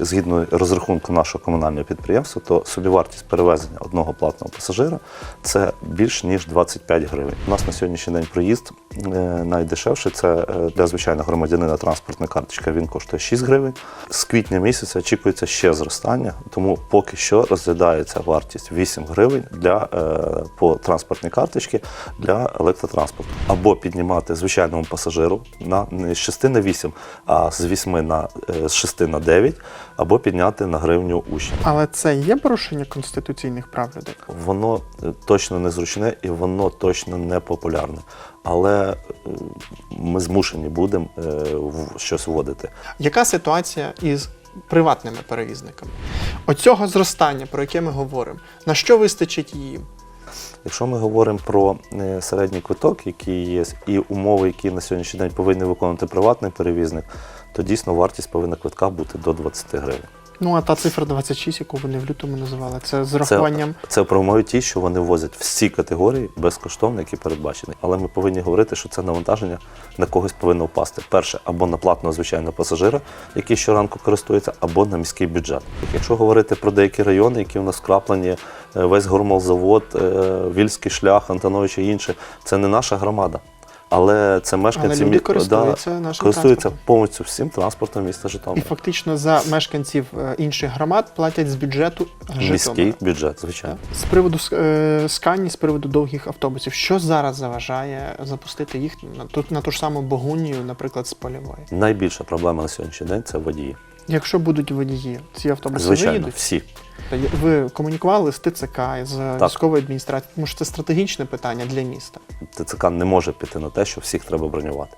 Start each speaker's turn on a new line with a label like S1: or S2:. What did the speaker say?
S1: згідно розрахунку нашого комунального підприємства, то собівартість перевезення одного платного пасажира це більш ніж 25 гривень. У нас на сьогоднішній день проїзд е, найдешевший це е, для звичайного громадянина транспортна карточка. Він коштує 6 гривень. З квітня місяця очікується ще зростання, тому поки що розглядається вартість 8 гривень для е, по транспортній карточці для електротранспорту. Або піднімати звичайному пасажиру на не з 6 на 8, а з 8 на з 6 на 9, або підняти на гривню учня.
S2: Але це є порушення конституційних прав людей?
S1: Воно точно незручне і воно точно не популярне. Але ми змушені будемо е, щось вводити.
S2: Яка ситуація із приватними перевізниками? Оцього зростання, про яке ми говоримо, на що вистачить їм?
S1: Якщо ми говоримо про е, середній квиток, який є, і умови, які на сьогоднішній день повинні виконувати приватний перевізник, то дійсно вартість повинна квитка бути до 20 гривень.
S2: Ну а та цифра 26, яку вони в лютому називали, це з рахуванням.
S1: Це про умови ті, що вони возять всі категорії безкоштовно, які передбачені. Але ми повинні говорити, що це навантаження на когось повинно впасти. Перше, або на платного звичайного пасажира, який щоранку користується, або на міський бюджет. Якщо говорити про деякі райони, які у нас вкраплені, е, весь гормолзавод, е, Вільський шлях, Антонович і інше, це не наша громада. Але це мешканці
S2: люди
S1: мі-
S2: користуються нашим
S1: користуються
S2: транспортом.
S1: повністю всім транспортом міста
S2: І
S1: Житомира.
S2: фактично за мешканців е, інших громад платять з бюджету Житомира.
S1: Міський бюджет, звичайно.
S2: З приводу е, скані, з приводу довгих автобусів, що зараз заважає запустити їх на ту, на ту ж саму Богунію, наприклад, з польової?
S1: Найбільша проблема на сьогоднішній день це водії.
S2: Якщо будуть водії, ці автобуси
S1: Звичайно,
S2: виїдуть.
S1: всі.
S2: Ви комунікували з ТЦК, з військовою адміністрацією, тому що це стратегічне питання для міста.
S1: ТЦК не може піти на те, що всіх треба бронювати.